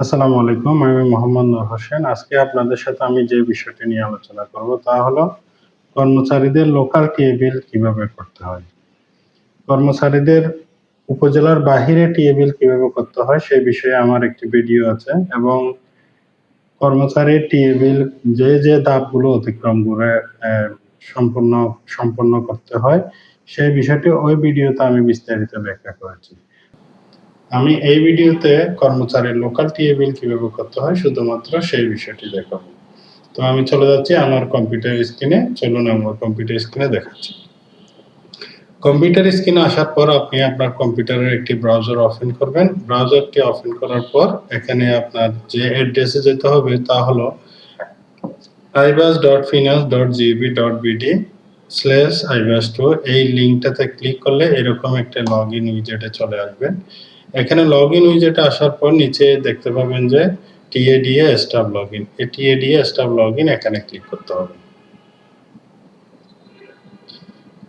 আসসালামু আলাইকুম, আমি মোহাম্মদ নূর হোসেন। আজকে আপনাদের সাথে আমি যে বিষয়টি নিয়ে আলোচনা করব তা হলো কর্মচারীদের লোকাল টিএ বিল কীভাবে করতে হয়। কর্মচারীদের উপজেলার বাহিরে টিএ বিল কীভাবে করতে হয় সেই বিষয়ে আমার একটি ভিডিও আছে এবং কর্মচারীর টিএ বিল যে যে ধাপগুলো অতিক্রম করে সম্পূর্ণ, সম্পন্ন করতে হয়, সেই বিষয়টি ওই ভিডিওতে আমি বিস্তারিত ব্যাখ্যা করেছি। আমি এই ভিডিওতে কর্মচারীর লোকাল টিএ বিল কীভাবে করতে হয় শুধুমাত্র সেই বিষয়টি দেখাবো। তো আমি চলে যাচ্ছি আমার কম্পিউটার স্ক্রিনে চলুন আমার কম্পিউটার স্ক্রিনে দেখাচ্ছি। কম্পিউটার স্ক্রিনে আসার পর আপনি আপনার কম্পিউটারের একটি ব্রাউজার ওপেন করবেন। ব্রাউজারটি ওপেন করার পর এখানে আপনার যে অ্যাড্রেসে যেতে হবে তা হলো iBAS dot finance dot GB dot BD slash iBAS two এই লিঙ্কটাতে ক্লিক করলে এরকম একটা লগ ইন উইজেটে চলে আসবেন এখানে লগ ইন উইজেটে আসার পর নিচে দেখতে পাবেন যে টিএডিএ স্টাফ লগ ইন এই টিএডিএ স্টাফ লগ ইন এখানে ক্লিক করতে হবে।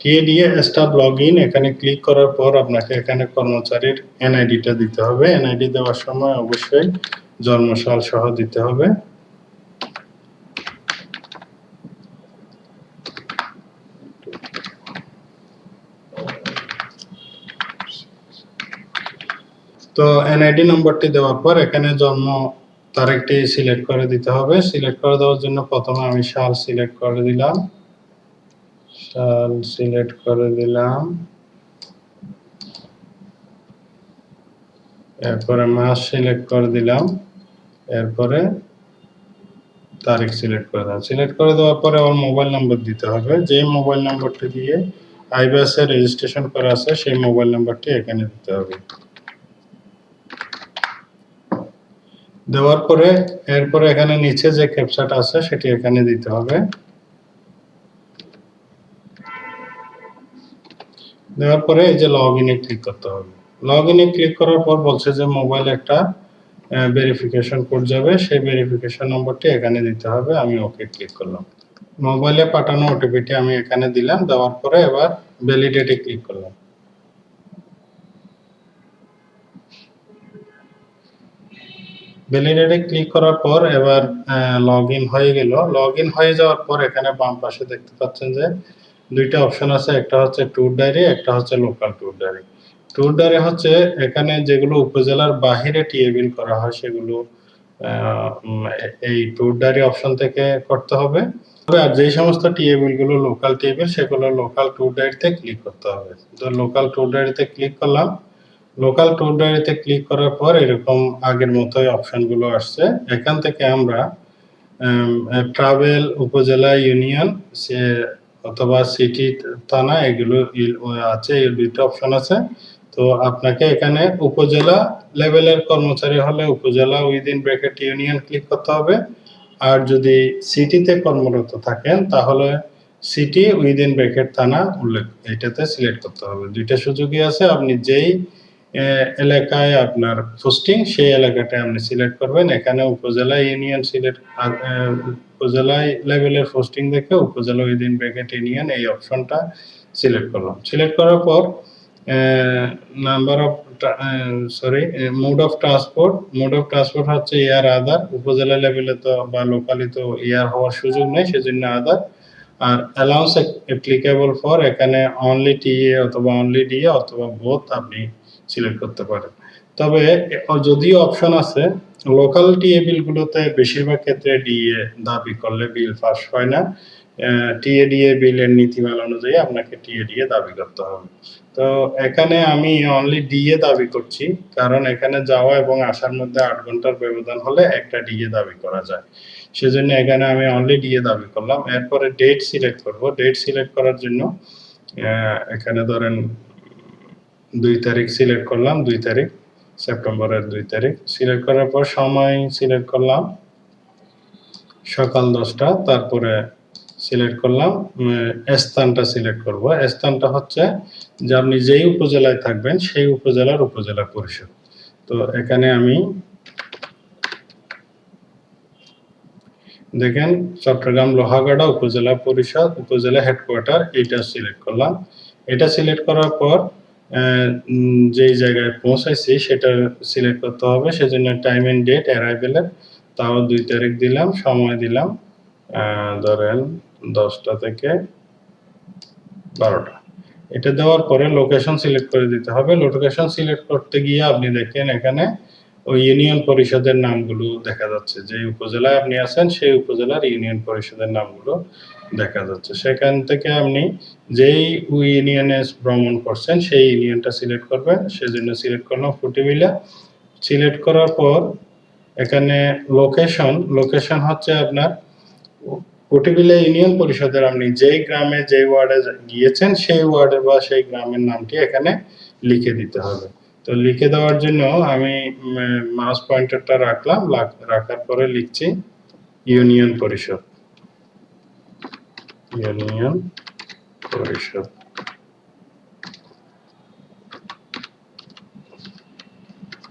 টিএডিএ স্টাফ লগ ইন এখানে ক্লিক করার পর আপনাকে এখানে কর্মচারীর এনআইডিটা দিতে হবে। এনআইডি দেওয়ার সময় অবশ্যই জন্মসাল সহ দিতে হবে। তো এনআইডি নম্বরটি দেওয়ার পর এখানে জন্ম তারিখটি সিলেক্ট করে দিতে হবে। সিলেক্ট করে দেওয়ার জন্য প্রথমে আমি সাল সিলেক্ট করে দিলাম। সাল সিলেক্ট করে দিলাম। এরপরে মাস সিলেক্ট করে দিলাম। এরপরে তারিখ সিলেক্ট করে দিলাম সিলেক্ট করে দেওয়ার পরে আমার মোবাইল নম্বর দিতে হবে। যে মোবাইল নম্বরটি দিয়ে আইবিএস রেজিস্ট্রেশন করা আছে, সেই মোবাইল নাম্বারটি এখানে দিতে হবে। দেওয়ার পরে, এরপরে এখানে নিচে যে ক্যাপচাটা আছে, সেটি এখানে দিতে হবে। দেওয়ার পরে এই যে লগ ইনে ক্লিক করতে হবে। লগ ইনে ক্লিক করার পর বলছে যে মোবাইল একটা ভেরিফিকেশন কোড যাবে। সেই ভেরিফিকেশন নম্বরটি এখানে দিতে হবে। আমি ওকে ক্লিক করলাম। মোবাইলে পাঠানো ওটিপিটি আমি এখানে দিলাম। দেওয়ার পরে এবার ভ্যালিডেটে ক্লিক করলাম। ভ্যালিডেটে ক্লিক করার পর এবার লগ ইন হয়ে গেল। লগ ইন হয়ে যাওয়ার পর এখানে বাম পাশে দেখতে পাচ্ছেন যে দুইটা অপশন আছে। একটা হচ্ছে ট্যুর ডায়েরি একটা হচ্ছে local tour diary tour diary হচ্ছে এখানে যেগুলো উপজেলার বাহিরে টিএবিল করা হয়, সেগুলো এই ট্যুর ডায়েরি অপশন থেকে করতে হবে। আর যেই সমস্ত টিএবিলগুলো লোকাল টিএবিল সেগুলো লোকাল ট্যুর ডায়েরিতে ক্লিক করতে হবে। তো লোকাল ট্যুর ডায়েরিতে ক্লিক করলাম। লোকাল ট্যুর ডায়েরিতে ক্লিক করার পর এরকম আগের মতোই অপশনগুলো আসছে। এখান থেকে আমরা ট্রাভেল উপজেলা ইউনিয়ন সে অথবা সিটি থানা, এগুলো আছে এই দুইটা অপশন আছে। তো আপনাকে এখানে উপজেলা লেভেলের কর্মচারী হলে উপজেলা উইদিন ব্র্যাকেট ইউনিয়ন ক্লিক করতে হবে। আর যদি সিটিতে কর্মরত থাকেন, তাহলে সিটি উইদিন ব্র্যাকেট থানা উল্লেখ এটাতে সিলেক্ট করতে হবে। দুইটা সুযোগই আছে, আপনি যেই এলাকায় আপনার পোস্টিং সেই এলাকাটা আপনি সিলেক্ট করবেন। এখানে উপজেলা ইউনিয়ন সিলেক্ট উপজেলা লেভেলের পোস্টিং দেখে উপজেলা উইদিন ব্র্যাকেট ইউনিয়ন এই অপশনটা সিলেক্ট করলাম। সিলেক্ট করার পর number of sorry mode of transport mode of transport হচ্ছে এয়ার আদার উপজেলা লেভেলে তো বা লোকালি তো এয়ার হওয়ার সুযোগ নেই, সেজন্য আদার আর অ্যালাউন্স অ্যাপ্লিকেবল ফর এখানে অনলি টিএ অথবা অনলি ডিএ অথবা বোথ আপনি সিলেক্ট করতে পারেন তবে, যদিও অপশন আছে লোকাল টিএ বিলগুলোতে বেশিরভাগ ক্ষেত্রে ডিএ দাবি করলে বিল পাস হয় না। টিএ ডিএ বিলের নীতিমালা অনুযায়ী আপনাকে টিএ ডিএ দাবি করতে হবে। তো এখানে আমি অনলি ডিএ দাবি করছি, কারণ এখানে যাওয়া এবং আসার মধ্যে আট ঘণ্টার ব্যবধান হলে একটা ডিএ দাবি করা যায়। সেজন্য এখানে আমি অনলি ডিএ দাবি করলাম। এরপরে ডেট সিলেক্ট করব। ডেট সিলেক্ট করার জন্য এখানে ধরেন দুই তারিখ সিলেক্ট করলাম, দুই তারিখ, সেপ্টেম্বরের দুই তারিখ। সিলেক্ট করার পর সময় সিলেক্ট করলাম, সকাল দশটা, তারপরে সিলেক্ট করলাম স্থানটা সিলেক্ট করব। স্থানটা হচ্ছে যে আপনি যেই উপজেলায় থাকবেন, সেই উপজেলার উপজেলা পরিষদ। তো এখানে আমি দেখেন চট্টগ্রাম লোহাগাড়া উপজেলা পরিষদ, উপজেলা হেডকোয়ার্টার এটা সিলেক্ট করলাম। এটা সিলেক্ট করার পর যেই জায়গায় পৌঁছাইছি সেটা সিলেক্ট করতে হবে। সেজন্য টাইম এন্ড ডেট অ্যারাইভেলের তাও দুই তারিখ দিলাম, সময় দিলাম ধরেন দশটা থেকে বারোটা। এটা দেওয়ার পরে লোকেশন সিলেক্ট করে দিতে হবে। লোকেশন সিলেক্ট করতে গিয়ে আপনি দেখেন এখানে ওই ইউনিয়ন পরিষদের নামগুলো দেখা যাচ্ছে। যে উপজেলায় আপনি আছেন, সেই উপজেলার ইউনিয়ন পরিষদের নামগুলো দেখা যাচ্ছে। সেখান থেকে আপনি যেই ইউনিয়নে ভ্রমণ করছেন, সেই ইউনিয়নটা সিলেক্ট করবেন। সেজন্য সিলেক্ট করলাম ফুটিবিলা। সিলেক্ট করার পর এখানে লোকেশন লোকেশন হচ্ছে আপনার কুটিবিলা ইউনিয়ন পরিষদের আপনি যেই গ্রামে যে ওয়ার্ডে গিয়েছেন, সেই ওয়ার্ডের বা সেই গ্রামের নামটি এখানে লিখে দিতে হবে। তো লিখে দেওয়ার জন্য আমি মাউস পয়েন্টারটা রাখলাম রাখার পরে লিখছি ইউনিয়ন পরিষদ। ইউনিয়ন পরিষদ।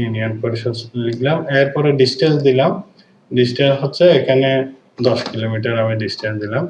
ইউনিয়ন পরিষদ লিখলাম, এরপরে ডিস্টেন্স দিলাম। ডিস্টেন্স হচ্ছে এখানে দশ কিলোমিটার আমি ডিস্টেন্স দিলাম।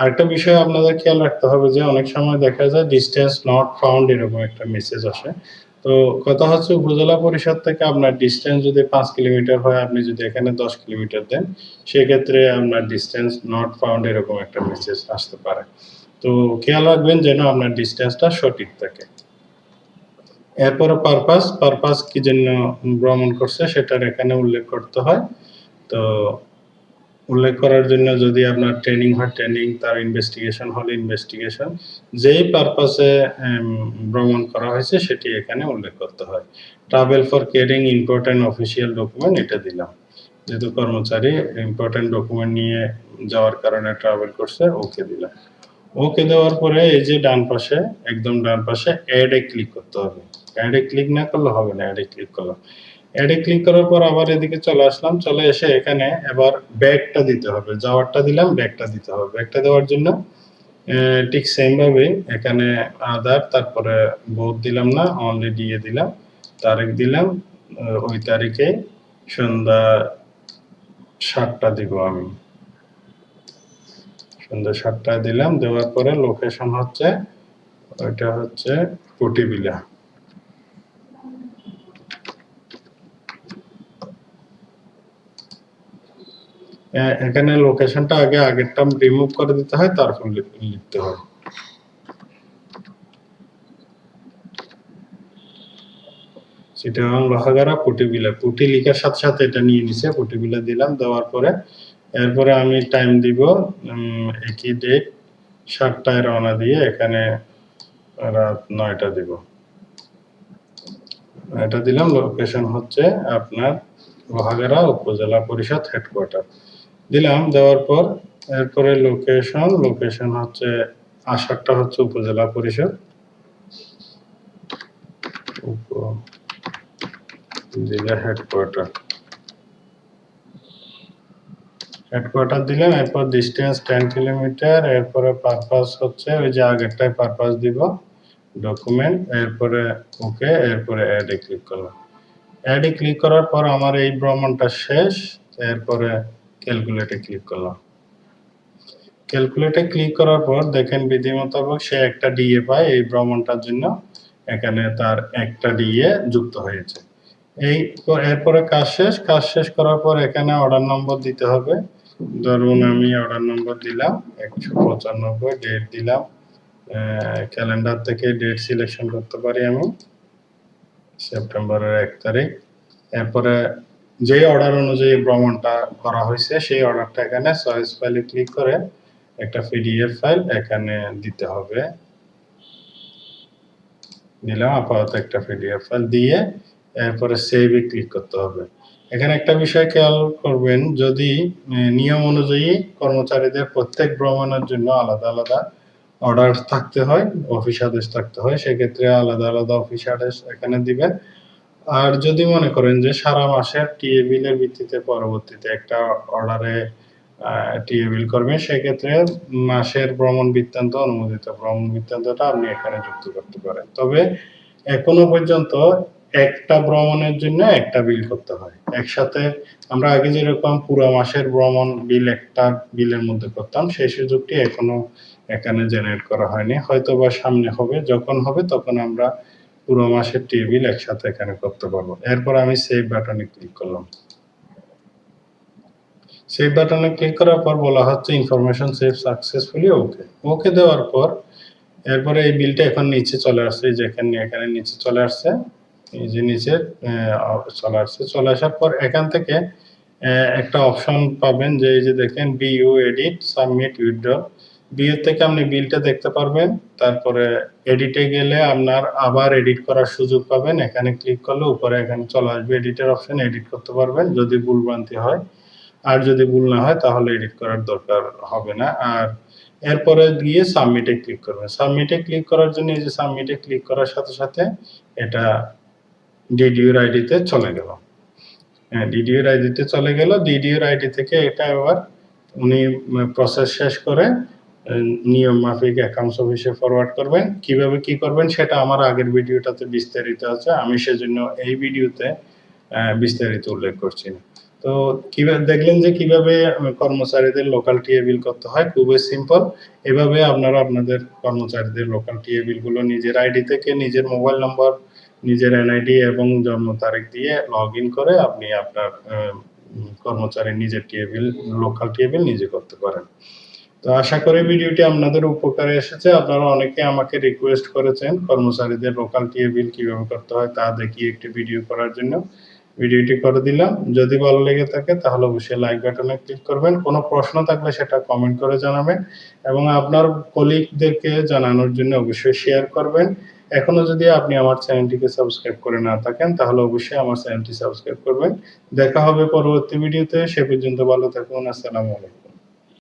আরেকটা বিষয় আপনাদের খেয়াল রাখতে হবে যে, অনেক সময় দেখা যায় ডিস্টেন্স নট ফাউন্ড এরকম একটা মেসেজ আসে। তো কথা হচ্ছে উপজেলা পরিষদ থেকে আপনার ডিস্টেন্স যদি পাঁচ কিলোমিটার হয়, আপনি যদি এখানে দশ কিলোমিটার দেন, সেক্ষেত্রে আপনার ডিস্টেন্স নট ফাউন্ড এরকম একটা মেসেজ আসতে পারে। তো খেয়াল রাখবেন যেন আপনার ডিস্টেন্সটা সঠিক থাকে। এরপরে পারপাস পারপাস কি জন্য ভ্রমণ করছে সেটার এখানে উল্লেখ করতে হয়। তো উল্লেখ করার জন্য যদি আপনার ট্রেনিং হয় ট্রেনিং তার ইনভেস্টিগেশন হলে ইনভেস্টিগেশন যেই পারপাসে ভ্রমণ করা হয়েছে সেটি এখানে উল্লেখ করতে হয়। Travel for carrying important official document এটা দিলাম। যেহেতু কর্মচারী ইম্পর্টেন্ট ডকুমেন্ট নিয়ে যাওয়ার কারণে ট্রাভেল করছে, ওকে দিলাম। ওকে দেওয়ার পরে এই যে ডান পাশে, একদম ডান পাশে অ্যাড ক্লিক করতে হবে। অ্যাড ক্লিক না করলে হবে না অ্যাড ক্লিক করলাম। অ্যাড ক্লিক করার পর আবার এদিকে চলে আসলাম, চলে এসে এখানে এবার ব্যাগটা দিতে হবে। যাওয়ারটা দিলাম ব্যাগটা দিতে হবে। ব্যাগটা দেওয়ার জন্য ঠিক সেম ভাবে এখানে আধার তারপরে বোধ দিলাম না অনলি দিয়ে দিলাম, তারিখ দিলাম ওই তারিখে সন্ধ্যা সাতটা দিব আমি। সন্ধ্যা সাতটায় দিলাম, দেওয়ার পরে লোকেশন হচ্ছে, ওইটা হচ্ছে কুটিবিলা। এখানে লোকেশনটা আগে আগেরটা রিমুভ করে দিতে হয়, তারপর লিখতে হয়। চিটাগাং লোহাগাড়া পুটি লিখার সাথে সাথে এটা নিয়ে নিছে দিলাম, দেওয়ার পরে এরপরে আমি টাইম দিব একই ডেট সাতটায় রওনা দিয়ে এখানে রাত নয়টা দিব। এটা দিলাম লোকেশন হচ্ছে আপনার লোহাগাড়া উপজেলা পরিষদ হেডকোয়ার্টার দিলাম, দেওয়ার পর এরপরে লোকেশন লোকেশন হচ্ছে আসারটা হচ্ছে উপজেলা পরিষদ। উপজেলা হেডকোয়ার্টার হেডকোয়ার্টার দিলাম, এরপর ডিস্টেন্স টেন কিলোমিটার এরপরে পারপাস হচ্ছে ওই যে আগেরটাই পারপাস দিব ডকুমেন্ট এরপরে ওকে, এরপরে অ্যাডে ক্লিক করলাম। অ্যাডে ক্লিক করার পর আমার এই ভ্রমণটা শেষ, এরপরে ক্যালকুলেটে ক্লিক করলাম। ক্যালকুলেটে ক্লিক করার পর দেখেন বিধি মোতাবেক সে একটা ডিএ পায় এই ভ্রমণটার জন্য। এখানে তার একটা ডিএ যুক্ত হয়েছে। এই এরপরে কাজ শেষ। কাজ শেষ করার পর এখানে অর্ডার নম্বর দিতে হবে। ধরুন আমি অর্ডার নম্বর দিলাম, একশো পঁচানব্বই ডেট দিলাম। ক্যালেন্ডার থেকে ডেট সিলেকশন করতে পারি আমি। সেপ্টেম্বরের এক তারিখ। এরপরে যে অর্ডার অনুযায়ী ভ্রমণটা করা হয়েছে, সেই অর্ডারটা এখানে চয়েস ফাইলে ক্লিক করে একটা পিডিএফ ফাইল এখানে দিতে হবে। দিলাম আপাতত একটা পিডিএফ ফাইল দিয়ে এরপরে সেভে ক্লিক করতে হবে। এখানে একটা বিষয় খেয়াল করবেন, যদি নিয়ম অনুযায়ী কর্মচারীদের প্রত্যেক ভ্রমণের জন্য আলাদা আলাদা অর্ডার থাকতে হয়, অফিস আদেশ থাকতে হয়, সেক্ষেত্রে আলাদা আলাদা অফিস আদেশ এখানে দিবেন। আর যদি মনে করেন যে সারা মাসের টিএ বিলের ভিত্তিতে পরবর্তীতে একটা অর্ডারে টিএ বিল করবেন সেক্ষেত্রে মাসের ভ্রমণ বৃত্তান্ত অনুমোদিত। ভ্রমণ বৃত্তান্তটা আপনি এখানে যুক্ত করতে পারেন। তবে এখনও পর্যন্ত একটা ভ্রমণের জন্য একটা বিল করতে হয়। একসাথে আমরা আগে যেরকম পুরো মাসের ভ্রমণ বিল একটা বিলের মধ্যে করতাম, সেই সুযোগটি এখনও এখানে জেনারেট করা হয়নি। হয়তো বা সামনে হবে, যখন হবে তখন আমরা পুরো মাসের টেবিল একসাথে এখানে করতে পারব। এরপর আমি সেভ বাটনে ক্লিক করলাম। সেভ বাটনে ক্লিক করার পর বলা হচ্ছে information save successfully okay okay দেওয়ার পর এরপরে এই বিলটা এখন নিচে চলে আসছে, এই যে এখানে নিচে চলে আসছে। এই যে নিচে চলে আসছে। চলে আসার পর এখান থেকে একটা অপশন পাবেন যে এই যে দেখেন BU edit submit withdraw BU থেকে আপনি বিলটা দেখতে পারবেন, তারপরে এডিটে গেলে আপনার আবার এডিট করার সুযোগ পাবেন। এখানে ক্লিক করলে উপরে এখানে চলে আসবে এডিটের অপশন এডিট করতে পারবেন। যদি ভুলভ্রান্তি হয়, আর যদি ভুল না হয় তাহলে এডিট করার দরকার হবে না। আর এরপরে গিয়ে সাবমিটে ক্লিক করবেন। সাবমিটে ক্লিক করার জন্য এই যে সাবমিটে ক্লিক করার সাথে সাথে এটা ডিডিউর আইডিতে চলে গেল। হ্যাঁ ডিডিউর আইডিতে চলে গেল। ডিডিউর আইডি থেকে এটা এবার উনি প্রসেস শেষ করে নিয়ম মাফিক অ্যাকাউন্টস অফিসে ফরওয়ার্ড করবেন। কীভাবে কি করবেন সেটা আমার আগের ভিডিওটাতে বিস্তারিত আছে। আমি সেজন্য এই ভিডিওতে বিস্তারিত উল্লেখ করছি। তো কীভাবে দেখলেন যে কীভাবে কর্মচারীদের লোকাল টিএ বিল করতে হয়? খুবই সিম্পল এভাবে আপনারা আপনাদের কর্মচারীদের লোকাল টিএ বিলগুলো নিজের আইডি থেকে নিজের মোবাইল নম্বর নিজের এনআইডি এবং জন্ম তারিখ দিয়ে লগ ইন করে আপনি আপনার কর্মচারী নিজের TA bill local TA bill নিজে করতে পারেন। তো আশা করি ভিডিওটি আপনাদের উপকারে এসেছে। আপনারা অনেকে আমাকে রিকোয়েস্ট করেছেন কর্মচারীদের লোকাল টিএ বিল কীভাবে করতে হয় তা দেখিয়ে একটি ভিডিও করার জন্য। ভিডিওটি করে দিলাম। যদি ভালো লেগে থাকে তাহলে অবশ্যই লাইক বাটনে ক্লিক করবেন। কোনো প্রশ্ন থাকলে সেটা কমেন্ট করে জানাবেন এবং আপনার কলিগদেরকে জানানোর জন্য অবশ্যই শেয়ার করবেন। এখনও যদি আপনি আমার চ্যানেলটিকে সাবস্ক্রাইব করে না থাকেন তাহলে অবশ্যই আমার চ্যানেলটি সাবস্ক্রাইব করবেন। দেখা হবে পরবর্তী ভিডিওতে সে পর্যন্ত ভালো থাকুন। আসসালামু আলাইকুম।